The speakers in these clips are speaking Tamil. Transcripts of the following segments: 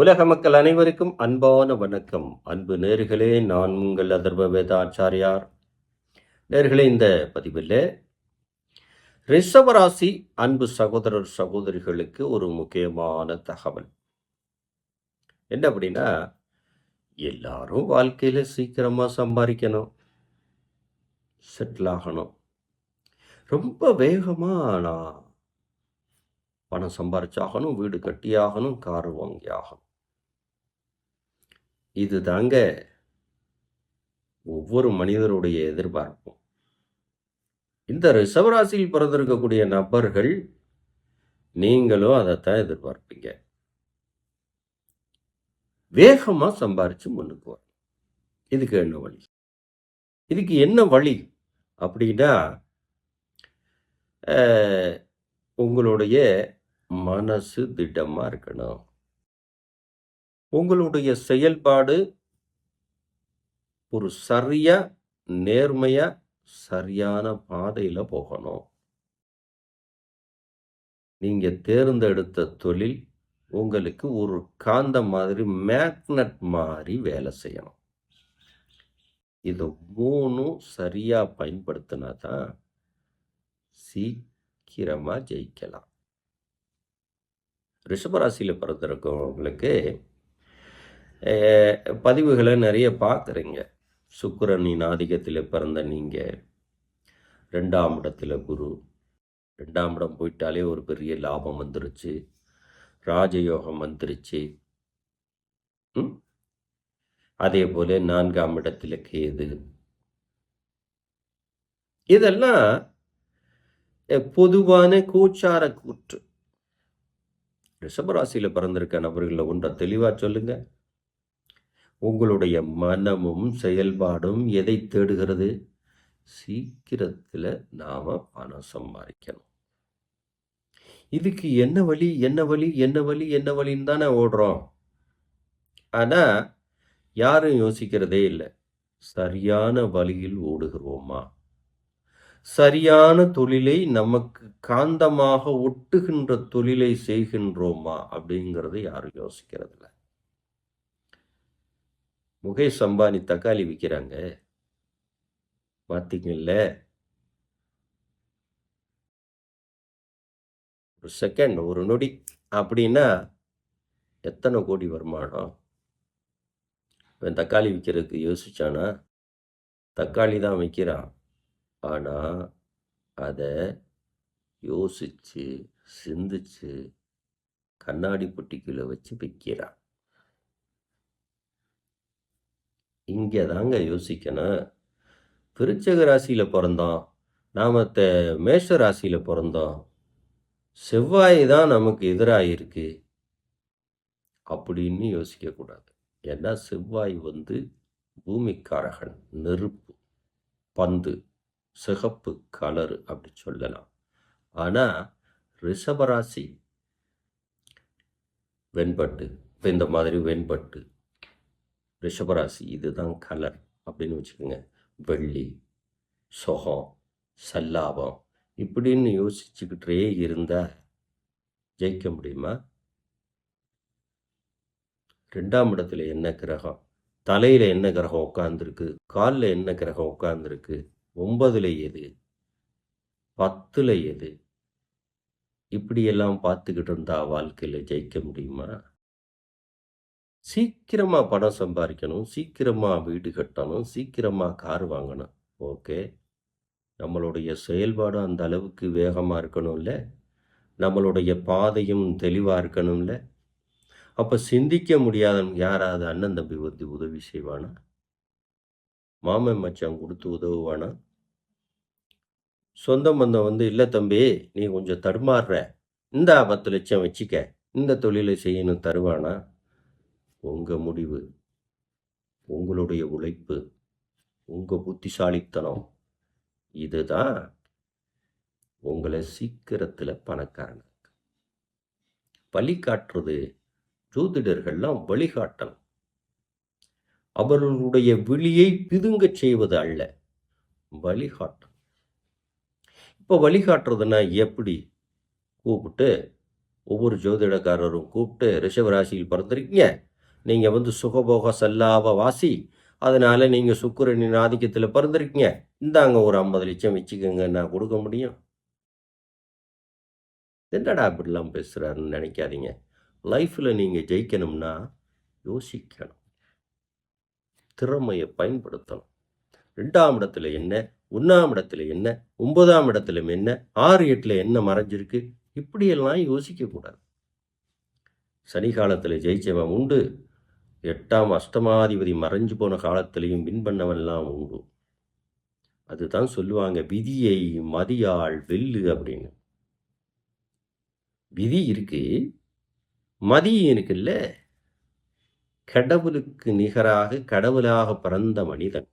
உலக மக்கள் அனைவருக்கும் அன்பான வணக்கம். அன்பு நேர்களே நான் உங்கள் அதர்வ வேதாச்சாரியார் நேர்களே இந்த பதிவில் ரிஷவராசி அன்பு சகோதரர் சகோதரிகளுக்கு ஒரு முக்கியமான தகவல். என்ன அப்படின்னா எல்லாரும் வாழ்க்கையில் சீக்கிரமாக சம்பாதிக்கணும். செட்டில் ஆகணும். ரொம்ப வேகமாக நான் பணம் சம்பாரிச்சாகணும் வீடு கட்டியாகணும் கார் வாங்கி ஆகணும் இது தாங்க ஒவ்வொரு மனிதருடைய எதிர்பார்ப்பும். இந்த ரிஷவராசியில் பிறந்திருக்கக்கூடிய நபர்கள் நீங்களும் அதைத்தான் எதிர்பார்ப்பீங்க. வேகமாக சம்பாரித்து முன்னுக்கு வரணும் இதுக்கு என்ன வழி? இதுக்கு என்ன வழி அப்படின்னா உங்களுடைய மனசு திட்டமாக இருக்கணும். உங்களுடைய செயல்பாடு ஒரு சரியா நேர்மையா சரியான பாதையில போகணும். நீங்க தேர்ந்தெடுத்த தொழில் உங்களுக்கு ஒரு காந்தம் மாதிரி மேக்னட் மாதிரி வேலை செய்யணும். இது மூணும் சரியா பயன்படுத்தினா தான் சீக்கிரமா ஜெயிக்கலாம். ரிஷபராசியில் பிறந்திருக்கவங்களுக்கு பதிவுகளை நிறைய பார்க்குறீங்க. சுக்கரனின் ஆதிக்கத்தில் பிறந்த நீங்கள் ரெண்டாம் இடத்துல குரு. ரெண்டாம் இடம் போயிட்டாலே ஒரு பெரிய லாபம் வந்துருச்சு. ராஜயோகம் வந்துருச்சு. ம்? அதே போல நான்காம் இடத்துல கேது. இதெல்லாம் பொதுவான கூச்சார கூற்று. ரிஷபராசியில் பிறந்திருக்க நபர்களில் ஒன்றை தெளிவாக சொல்லுங்கள் உங்களுடைய மனமும் செயல்பாடும் எதை தேடுகிறது? சீக்கிரத்தில் நாம் பணம் சம்பாதிக்கணும். இதுக்கு என்ன வழி என்ன வழி என்ன வழி என்ன வழின்னு தானே ஓடுறோம். ஆனால் யாரும் யோசிக்கிறதே இல்லை. சரியான வழியில் ஓடுகிறோமா? சரியான தொழிலை நமக்கு காந்தமாக ஒட்டுகின்ற தொழிலை செய்கின்றோமா? அப்படிங்கிறது யாரும் யோசிக்கிறதில்ல. முகேஷ் அம்பானி தக்காளி விற்கிறாங்க பார்த்தீங்கல்ல ஒரு செகண்ட் ஒரு நொடி. அப்படின்னா எத்தனை கோடி வருமானம்? இவன் தக்காளி விற்கிறதுக்கு யோசிச்சானா? தக்காளி தான் விற்கிறான் ஆனால் அதை யோசிச்சு சிந்திச்சு கண்ணாடி பொட்டிக்குள்ளே வச்சு விற்கிறான் இங்கே தாங்க யோசிக்கணும். விருச்சக ராசியில் பிறந்தோம். நாம த மேஷ ராசியில் பிறந்தோம். செவ்வாய் தான் நமக்கு எதிராக இருக்கு அப்படின்னு யோசிக்கக்கூடாது ஏன்னா செவ்வாய் வந்து பூமிக்காரகன் நெருப்பு பந்து சிகப்பு கலரு அப்படி சொல்லலாம். ஆனால் ரிஷபராசி வெண்பட்டு இப்போ இந்த மாதிரி வெண்பட்டு ரிஷபராசி இதுதான் கலர் அப்படின்னு வச்சுக்கோங்க. வெள்ளி சுகம் சல்லாபம் இப்படின்னு யோசிச்சுக்கிட்டே இருந்தால் ஜெயிக்க முடியுமா? ரெண்டாம் இடத்துல என்ன கிரகம்? தலையில் என்ன கிரகம் உட்காந்துருக்கு காலில் என்ன கிரகம் உட்காந்துருக்கு ஒன்பதுல எது? பத்துல எது? இப்படியெல்லாம் பார்த்துக்கிட்டு இருந்தால் வாழ்க்கையில் ஜெயிக்க முடியுமா? சீக்கிரமாக பணம் சம்பாதிக்கணும் சீக்கிரமாக வீடு கட்டணும் சீக்கிரமாக கார் வாங்கணும். ஓகே? நம்மளுடைய செயல்பாடும் அந்த அளவுக்கு வேகமாக இருக்கணும்ல? நம்மளுடைய பாதையும் தெளிவாக இருக்கணும்ல? அப்போ சிந்திக்க முடியாத யாராவது அண்ணன் தம்பி வந்து உதவி செய்வானா? மாமன் மச்சான் கொடுத்து உதவுவானா? சொந்த பந்தம் வந்து இல்லை தம்பி நீ கொஞ்சம் தடுமாறுற. இந்த பத்து லட்சம் வச்சுக்க. இந்த தொழிலை செய்யணும் தருவானா? உங்கள் முடிவு உங்களுடைய உழைப்பு உங்கள் புத்திசாலித்தனம் இதுதான் உங்களை சீக்கிரத்தில் பணக்காரன் வழிகாட்டுறது ஜோதிடர்கள்லாம் வழிகாட்டணும். அவர்களுடைய விழியை பிதுங்கச் செய்வது அல்ல வழிகாட்டம் இப்போ வழிகாட்டுறதுன்னா எப்படி? கூப்பிட்டு ஒவ்வொரு ஜோதிடக்காரரும் கூப்பிட்டு ரிஷபராசியில் பிறந்திருக்கீங்க. நீங்கள் வந்து சுகபோக செல்லாவ வாசி அதனால் நீங்கள் சுக்கரனின் ஆதிக்கத்தில் பிறந்திருக்கீங்க. இந்தாங்க ஒரு ஐம்பது லட்சம் வச்சுக்கோங்க நான் கொடுக்க முடியும். என்னடா இப்படிலாம் பேசுகிறாருன்னு நினைக்காதீங்க. லைஃப்பில் நீங்கள் ஜெயிக்கணும்னா யோசிக்கணும். திறமையை பயன்படுத்தணும். ரெண்டாம் இடத்துல என்ன ஒன்றாம் இடத்துல என்ன ஒன்பதாம் இடத்துல என்ன ஆறு எட்டில் என்ன மறைஞ்சிருக்கு இப்படியெல்லாம் யோசிக்கக்கூடாது. சனி காலத்தில் ஜெயிச்சவன் உண்டு. எட்டாம் அஷ்டமாதிபதி மறைஞ்சு போன காலத்திலையும் வின் பண்ணவன்லாம் உண்டு. அதுதான் சொல்லுவாங்க விதியை மதியாள் வெல்லு அப்படின்னு. விதி இருக்கு. மதி இருக்குல்ல கடவுளுக்கு நிகராக கடவுளாக பிறந்த மனிதன்.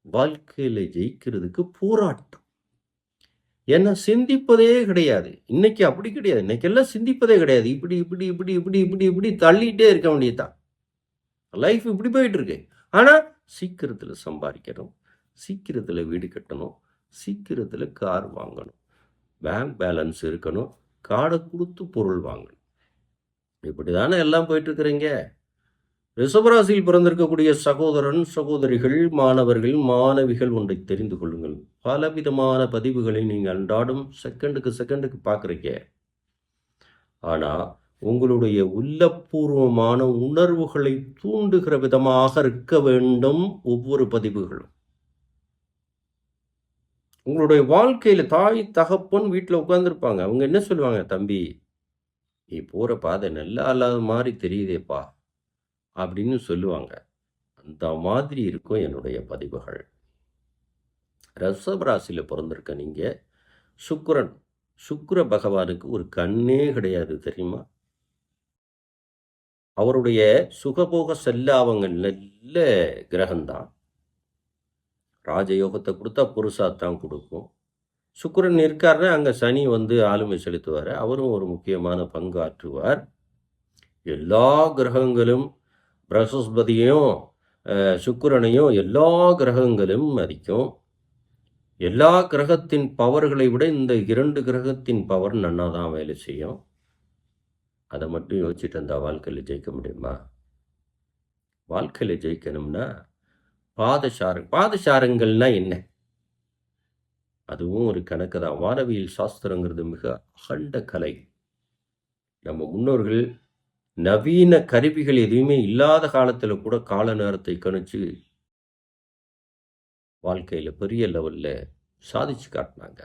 வாழ்க்கையில் ஜெயிக்கிறதுக்கு போராட்டம். ஏன்னா சிந்திப்பதே கிடையாது. இன்னைக்கு அப்படி கிடையாது. இன்னைக்கெல்லாம் சிந்திப்பதே கிடையாது. இப்படி இப்படி இப்படி இப்படி இப்படி இப்படி தள்ளிகிட்டே இருக்க வேண்டியதுதான் லைஃப் இப்படி போயிட்டு இருக்கு. ஆனால் சீக்கிரத்தில் சம்பாதிக்கணும். சீக்கிரத்தில் வீடு கட்டணும். சீக்கிரத்தில் கார் வாங்கணும். பேங்க் பேலன்ஸ் இருக்கணும். கார்டை கொடுத்து பொருள் வாங்கணும். இப்படி தானே எல்லாம் போயிட்டுருக்குறீங்க ரிஷபராசியில் பிறந்திருக்கக்கூடிய சகோதரன் சகோதரிகள் மாணவர்கள் மாணவிகள் ஒன்றை தெரிந்து கொள்ளுங்கள். பலவிதமான பதிவுகளை நீங்கள் அன்றாடும் செகண்டுக்கு செகண்டுக்கு பார்க்குறீங்க. ஆனால் உங்களுடைய உள்ளபூர்வமான உணர்வுகளை தூண்டுகிற விதமாக இருக்க வேண்டும் ஒவ்வொரு பதிவுகளும். உங்களுடைய வாழ்க்கையில் தாய் தகப்பன் வீட்டில் உட்காந்துருப்பாங்க அவங்க என்ன சொல்லுவாங்க? தம்பி நீ போகிற பாதை நல்லா இல்லாத மாதிரி தெரியுதேப்பா. அப்படின்னு சொல்லுவாங்க. அந்த மாதிரி இருக்கும் என்னுடைய பதிவுகள். ரசபராசியில் பிறந்திருக்க நீங்கள் சுக்கிரன் சுக்கிர பகவானுக்கு ஒரு கண்ணே கிடையாது தெரியுமா? அவருடைய சுகபோக செல்லாவங்கள் நல்ல கிரகம்தான். ராஜயோகத்தை கொடுத்தா புருஷாத்தான் கொடுக்கும். சுக்கரன் இருக்காருன்னா அங்கே சனி வந்து ஆளுமை செலுத்துவார். அவரும் ஒரு முக்கியமான பங்கு ஆற்றுவார் எல்லா கிரகங்களும் பிரகஸ்பதியும் சுக்கரனையும் சுக்கிரனையும் எல்லா கிரகங்களும் மதிக்கும். எல்லா கிரகத்தின் பவர்களை விட இந்த இரண்டு கிரகத்தின் பவர் நன்னா தான் வேலை செய்யும். அதை மட்டும் யோசிச்சுட்டு இருந்தால் வாழ்க்கையில் ஜெயிக்க முடியுமா? வாழ்க்கையில் ஜெயிக்கணும்னா பாதசாரம் பாதசாரங்கள்னா என்ன? அதுவும் ஒரு கணக்கு தான் வானவியல் சாஸ்திரங்கிறது மிக அகண்ட கலை. நம்ம முன்னோர்கள் நவீன கருவிகள் எதுவுமே இல்லாத காலத்தில் கூட கால நேரத்தை கணிச்சு வாழ்க்கையில் பெரிய லெவலில் சாதிச்சு காட்டினாங்க.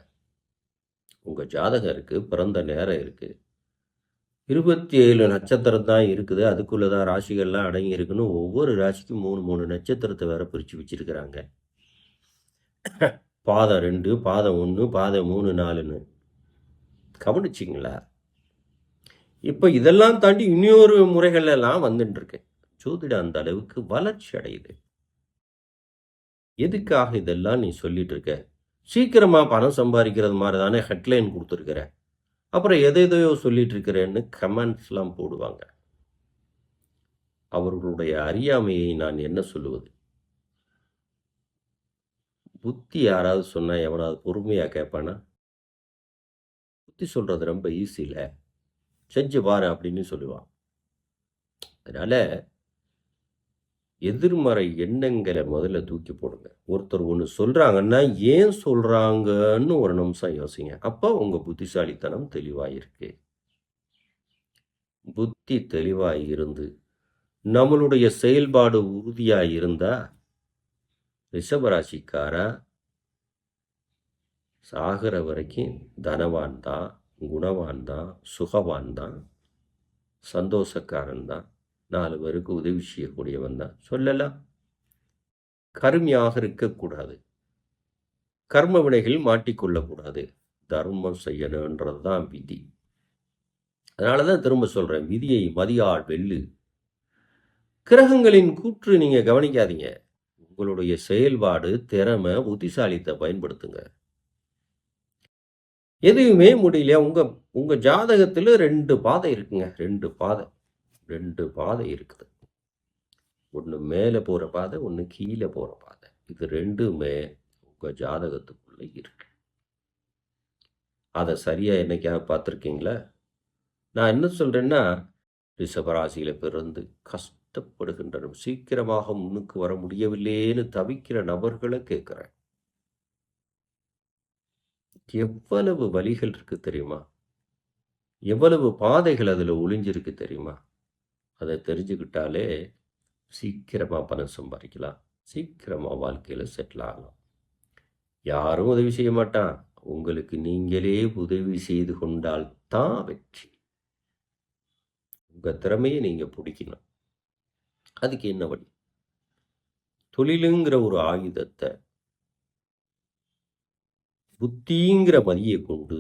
உங்கள் ஜாதகம் இருக்குது பிறந்த நேரம் இருக்குது இருபத்தி ஏழு நட்சத்திரம் தான் இருக்குது. அதுக்குள்ளே தான் ராசிகள்லாம் அடங்கி இருக்குன்னு ஒவ்வொரு ராசிக்கும் மூணு மூணு நட்சத்திரத்தை வேற பிரித்து வச்சிருக்கிறாங்க. பாதம் ரெண்டு பாதம் ஒன்று பாதம் மூணு நாலுன்னு. கவனிச்சிங்களா? இப்போ இதெல்லாம் தாண்டி இன்னொரு முறைகளெல்லாம் வந்துட்டுருக்கு வந்துட்டு ஜோதிடம் அந்த அளவுக்கு வளர்ச்சி அடையுது. எதுக்காக இதெல்லாம் நீ சொல்லிட்டு இருக்க சீக்கிரமாக பணம் சம்பாதிக்கிறது மாதிரி தானே ஹெட்லைன் கொடுத்துருக்குற. அப்புறம் எதை எதையோ சொல்லிட்டு இருக்கிறேன்னு கமெண்ட்ஸ்லாம் போடுவாங்க. அவர்களுடைய அறியாமையை நான் என்ன சொல்லுவது? புத்தி யாராவது சொன்னால் எவனாவது பொறுமையாக கேட்பானா புத்தி சொல்கிறது ரொம்ப ஈஸியில் செஞ்சு பாரு அப்படின்னு சொல்லுவான். அதனால் எதிர்மறை எண்ணங்களை முதல்ல தூக்கி போடுங்க. ஒருத்தர் ஒன்று சொல்கிறாங்கன்னா ஏன் சொல்கிறாங்கன்னு ஒரு நிமிஷம் யோசிங்க. அப்போ உங்கள் புத்திசாலித்தனம் தெளிவாயிருக்கு. புத்தி தெளிவாக இருந்து நம்மளுடைய செயல்பாடு உறுதியாக இருந்தா ரிஷபராசிக்காரா சாகிற வரைக்கும் தனவான் தான். குணவான் தான் சுகவான் தான் சந்தோஷக்காரன் தான் நாலு பேருக்கு உதவி செய்யக்கூடியவன் தான் சொல்லலாம். கருமையாக இருக்கக்கூடாது. கர்ம வினைகள் மாட்டிக்கொள்ளக்கூடாது. தர்மம் செய்யணுன்றது தான் விதி. அதனால தான் திரும்ப சொல்கிறேன் விதியை மதியாள் வெல்லு. கிரகங்களின் கூற்று நீங்கள் கவனிக்காதீங்க. உங்களுடைய செயல்பாடு திறமை புத்திசாலித்தை பயன்படுத்துங்க. எதுவுமே முடியலையா உங்கள் உங்கள் ஜாதகத்தில் ரெண்டு பாதை இருக்குங்க. ரெண்டு பாதை. ரெண்டு பாதை இருக்குது. ஒன்று மேலே போகிற பாதை ஒன்று கீழே போகிற பாதை. இது ரெண்டுமே உங்கள் ஜாதகத்துக்குள்ளே இருக்கு. அதை சரியாக என்னைக்காவது பார்த்துருக்கீங்களா? நான் என்ன சொல்கிறேன்னா ரிஷபராசியில் பிறந்து கஷ்டப்படுகின்றன சீக்கிரமாக முன்னுக்கு வர முடியவில்லைன்னு தவிக்கிற நபர்களை கேட்குறேன் எவ்வளவு வழிகள் இருக்கு தெரியுமா? எவ்வளவு பாதைகள் அதில் ஒளிஞ்சிருக்கு தெரியுமா? அதை தெரிஞ்சுக்கிட்டாலே சீக்கிரமாக பணம் சம்பாதிக்கலாம் சீக்கிரமாக வாழ்க்கையில் செட்டில் ஆகலாம். யாரும் உதவி செய்ய மாட்டான். உங்களுக்கு நீங்களே உதவி செய்து கொண்டால் தான் வெற்றி. உங்கள் திறமையை நீங்கள் பிடிக்கணும் அதுக்கு என்ன வழி? தொழிலுங்கிற ஒரு ஆயுதத்தை புத்திங்கிற பதியை கொண்டு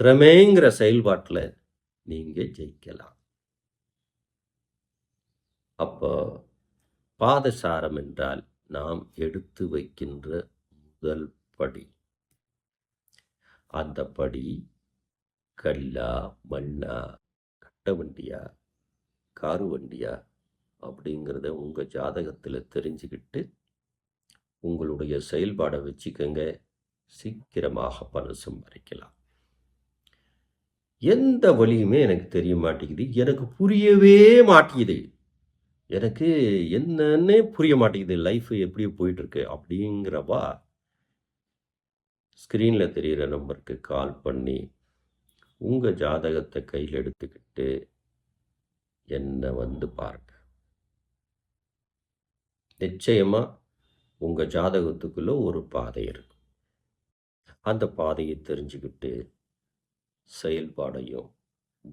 திறமைங்கிற செயல்பாட்டில் நீங்க ஜெயிக்கலாம். அப்போ பாதசாரம் என்றால் நாம் எடுத்து வைக்கின்ற முதல் படி. அந்த படி கல்லா, மண்ணா, கட்ட வண்டியா, காரு வண்டியா அப்படிங்கிறத உங்கள் ஜாதகத்தில் தெரிஞ்சுக்கிட்டு, உங்களுடைய செயல்பாடை வச்சுக்கோங்க சீக்கிரமாக பணம் சம்பாதிக்கலாம் எந்த வழியுமே எனக்கு தெரிய மாட்டேங்குது. எனக்கு புரியவே மாட்டேங்குது. எனக்கு என்னன்னே புரிய மாட்டேங்குது. லைஃப் எப்படி போயிட்டுருக்கு அப்படிங்கிறப்பா ஸ்க்ரீனில் தெரிகிற நம்பருக்கு கால் பண்ணி, உங்கள் ஜாதகத்தை கையில் எடுத்துக்கிட்டு என்னை வந்து பாருங்க. நிச்சயமாக உங்கள் ஜாதகத்துக்குள்ள ஒரு பாதை இருக்கும். அந்த பாதையை தெரிஞ்சுக்கிட்டு, செயல்பாடையும்,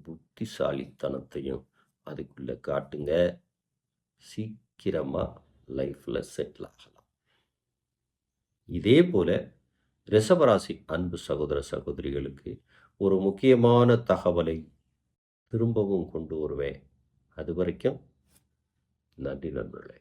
புத்திசாலித்தனத்தையும் அதுக்குள்ளே காட்டுங்க. சீக்கிரமாக லைஃப்பில் செட்டில் ஆகலாம். இதே போல் ரிஷபராசி அன்பு சகோதர, சகோதரிகளுக்கு ஒரு முக்கியமான தகவலை திரும்பவும் கொண்டு வருவேன். அதுவரைக்கும் நன்றி நண்பர்களே.